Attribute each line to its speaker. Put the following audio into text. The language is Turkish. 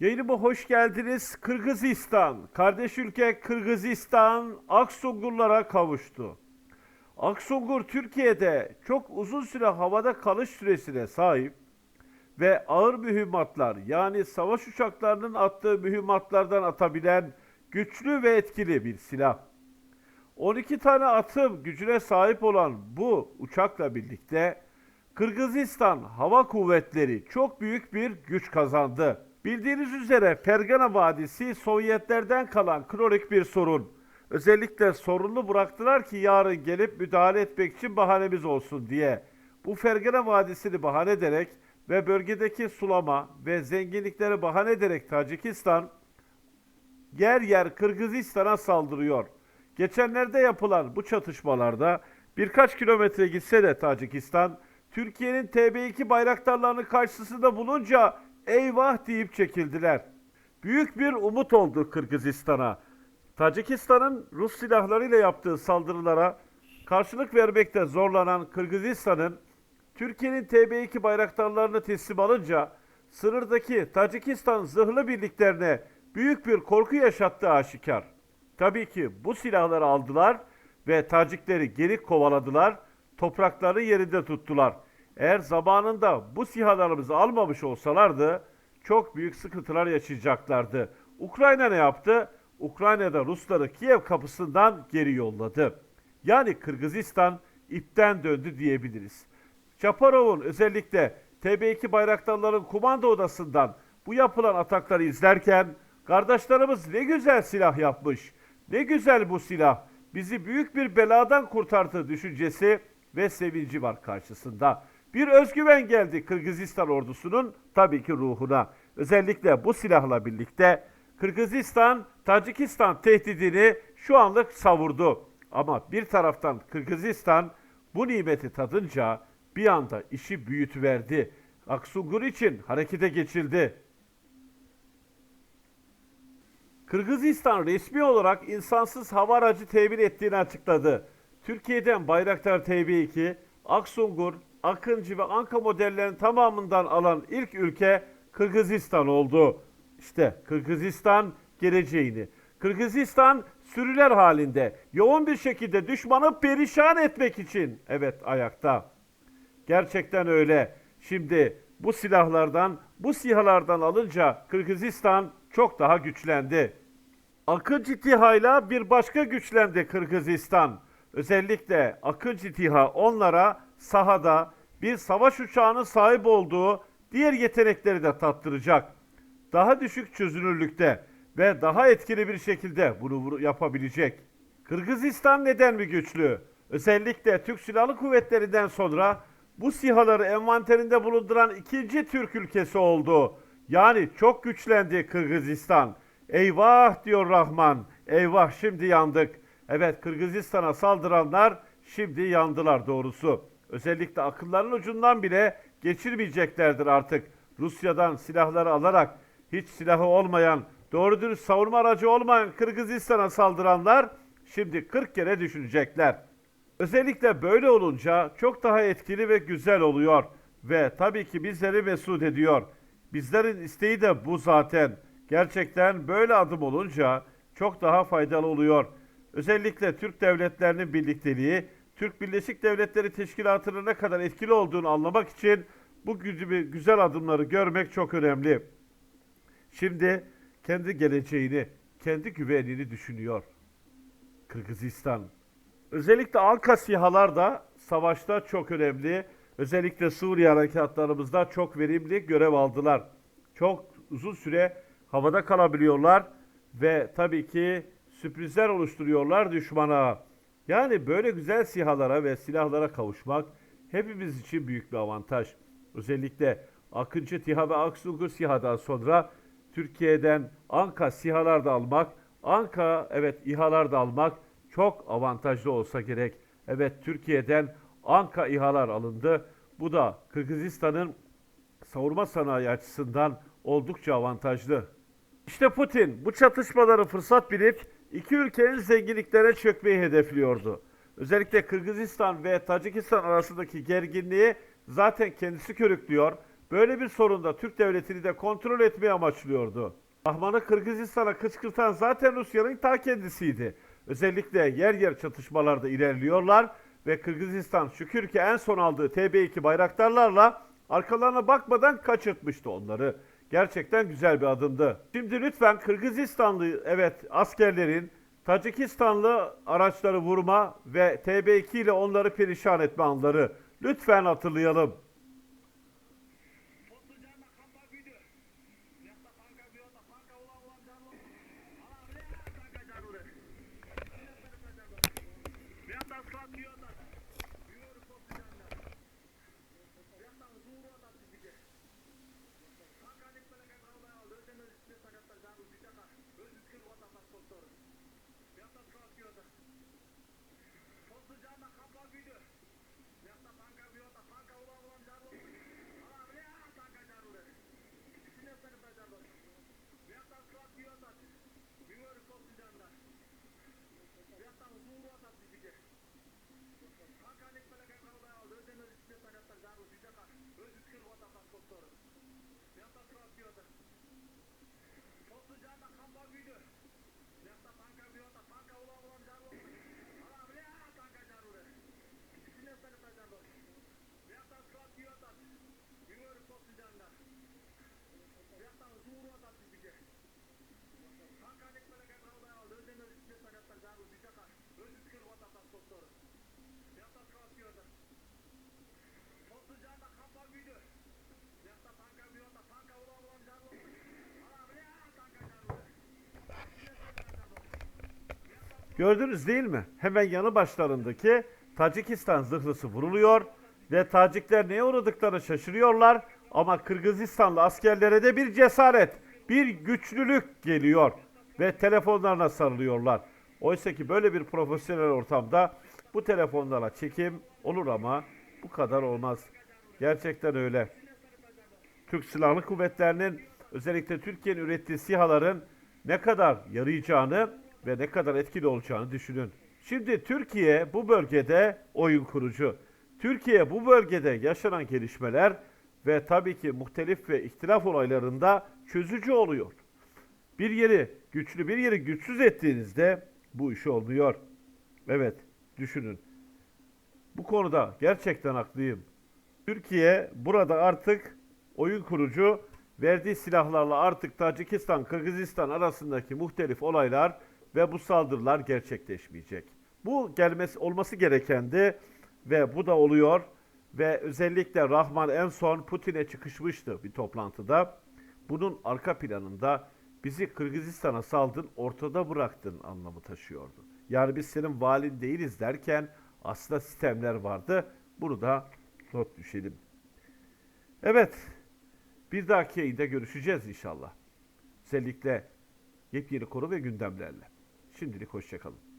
Speaker 1: Yayınıma hoş geldiniz. Kırgızistan, kardeş ülke Kırgızistan Aksungurlara kavuştu. Aksungur Türkiye'de çok uzun süre havada kalış süresine sahip ve ağır mühimmatlar yani savaş uçaklarının attığı mühimmatlardan atabilen güçlü ve etkili bir silah. 12 tane atım gücüne sahip olan bu uçakla birlikte Kırgızistan Hava Kuvvetleri çok büyük bir güç kazandı. Bildiğiniz üzere Fergana Vadisi Sovyetlerden kalan kronik bir sorun. Özellikle sorunlu bıraktılar ki yarın gelip müdahale etmek için bahanemiz olsun diye. Bu Fergana Vadisi'ni bahane ederek ve bölgedeki sulama ve zenginlikleri bahane ederek Tacikistan yer yer Kırgızistan'a saldırıyor. Geçenlerde yapılan bu çatışmalarda birkaç kilometre gitse de Tacikistan, Türkiye'nin TB2 bayraktarlarının karşısında bulunca eyvah deyip çekildiler. Büyük bir umut oldu Kırgızistan'a. Tacikistan'ın Rus silahlarıyla yaptığı saldırılara karşılık vermekte zorlanan Kırgızistan'ın Türkiye'nin TB2 bayraktarlarını teslim alınca sınırdaki Tacikistan zırhlı birliklerine büyük bir korku yaşattığı aşikar. Tabii ki bu silahları aldılar ve Tacikleri geri kovaladılar, toprakları yerinde tuttular. Eğer zamanında bu sihalarımızı almamış olsalardı çok büyük sıkıntılar yaşayacaklardı. Ukrayna ne yaptı? Ukrayna'da Rusları Kiev kapısından geri yolladı. Yani Kırgızistan ipten döndü diyebiliriz. Çaparov'un özellikle TB2 bayraktarların kumanda odasından bu yapılan atakları izlerken kardeşlerimiz ne güzel silah yapmış. Ne güzel bu silah. Bizi büyük bir beladan kurtardı düşüncesi ve sevinci var karşısında. Bir özgüven geldi Kırgızistan ordusunun tabii ki ruhuna. Özellikle bu silahla birlikte Kırgızistan, Tacikistan tehdidini şu anlık savurdu. Ama bir taraftan Kırgızistan bu nimeti tadınca bir anda işi büyütüverdi. Aksungur için harekete geçildi. Kırgızistan resmi olarak insansız hava aracı temin ettiğini açıkladı. Türkiye'den Bayraktar TB2, Aksungur, Akıncı ve Anka modellerinin tamamından alan ilk ülke Kırgızistan oldu. İşte Kırgızistan geleceğini. Kırgızistan sürüler halinde yoğun bir şekilde düşmanı perişan etmek için evet ayakta. Gerçekten öyle. Şimdi bu silahlardan, bu sihalardan alınca Kırgızistan çok daha güçlendi. Akıncı TİHA'yla bir başka güçlendi Kırgızistan. Özellikle Akıncı TİHA onlara sahada bir savaş uçağının sahip olduğu diğer yetenekleri de tattıracak. Daha düşük çözünürlükte ve daha etkili bir şekilde bunu yapabilecek. Kırgızistan neden mi güçlü? Özellikle Türk Silahlı Kuvvetleri'nden sonra bu sihaları envanterinde bulunduran ikinci Türk ülkesi oldu. Yani çok güçlendi Kırgızistan. Eyvah diyor Rahman. Eyvah şimdi yandık. Evet Kırgızistan'a saldıranlar şimdi yandılar doğrusu. Özellikle akılların ucundan bile geçirmeyeceklerdir artık. Rusya'dan silahları alarak hiç silahı olmayan, doğru dürüst savunma aracı olmayan Kırgızistan'a saldıranlar şimdi 40 kere düşünecekler. Özellikle böyle olunca çok daha etkili ve güzel oluyor ve tabii ki bizleri mesut ediyor. Bizlerin isteği de bu zaten. Gerçekten böyle adım olunca çok daha faydalı oluyor. Özellikle Türk devletlerinin birlikteliği, Türk Birleşik Devletleri Teşkilatı'nın ne kadar etkili olduğunu anlamak için bu gibi güzel adımları görmek çok önemli. Şimdi kendi geleceğini, kendi güvenliğini düşünüyor. Kırgızistan. Özellikle Anka SİHA'lar da savaşta çok önemli. Özellikle Suriye harekatlarımızda çok verimli görev aldılar. Çok uzun süre havada kalabiliyorlar ve tabii ki sürprizler oluşturuyorlar düşmana. Yani böyle güzel SİHA'lara ve silahlara kavuşmak hepimiz için büyük bir avantaj. Özellikle Akıncı TİHA ve Aksungur SİHA'dan sonra Türkiye'den Anka SİHA'lar da almak, Anka evet İHA'lar da almak çok avantajlı olsa gerek. Evet Türkiye'den Anka İHA'lar alındı. Bu da Kırgızistan'ın savunma sanayi açısından oldukça avantajlı. İşte Putin bu çatışmaları fırsat bilip iki ülkenin zenginliklere çökmeyi hedefliyordu. Özellikle Kırgızistan ve Tacikistan arasındaki gerginliği zaten kendisi körüklüyor. Böyle bir sorunda Türk devletini de kontrol etmeyi amaçlıyordu. Rahman'ı Kırgızistan'a kışkırtan zaten Rusya'nın ta kendisiydi. Özellikle yer yer çatışmalarda ilerliyorlar ve Kırgızistan şükür ki en son aldığı TB2 bayraktarlarla arkalarına bakmadan kaçırtmıştı onları. Gerçekten güzel bir adımdı. Şimdi lütfen Kırgızistanlı evet askerlerin Tacikistanlı araçları vurma ve TB2 ile onları perişan etme anları lütfen hatırlayalım.
Speaker 2: Yakta squat
Speaker 1: Gördünüz değil mi? Hemen yanı başlarındaki Tacikistan zırhlısı vuruluyor ve Tacikler neye uğradıklarını şaşırıyorlar ama Kırgızistanlı askerlere de bir cesaret, bir güçlülük geliyor ve telefonlarına sarılıyorlar. Oysa ki böyle bir profesyonel ortamda bu telefonlara çekim olur ama bu kadar olmaz. Gerçekten öyle. Türk Silahlı Kuvvetleri'nin özellikle Türkiye'nin ürettiği SİHA'ların ne kadar yarayacağını ve ne kadar etkili olacağını düşünün. Şimdi Türkiye bu bölgede oyun kurucu. Türkiye bu bölgede yaşanan gelişmeler ve tabii ki muhtelif ve ihtilaf olaylarında çözücü oluyor. Bir yeri güçlü bir yeri güçsüz ettiğinizde bu iş olmuyor. Evet düşünün. Bu konuda gerçekten haklıyım. Türkiye burada artık oyun kurucu verdiği silahlarla artık Tacikistan, Kırgızistan arasındaki muhtelif olaylar ve bu saldırılar gerçekleşmeyecek. Bu gelmesi olması gerekendi ve bu da oluyor ve özellikle Rahman en son Putin'e çıkışmıştı bir toplantıda. Bunun arka planında bizi Kırgızistan'a saldın, ortada bıraktın anlamı taşıyordu. Yani biz senin valin değiliz derken aslında sistemler vardı. Bunu da not düşelim. Evet, bir dahaki yayında görüşeceğiz inşallah. Özellikle yepyeni konu ve gündemlerle. Şimdilik hoşçakalın.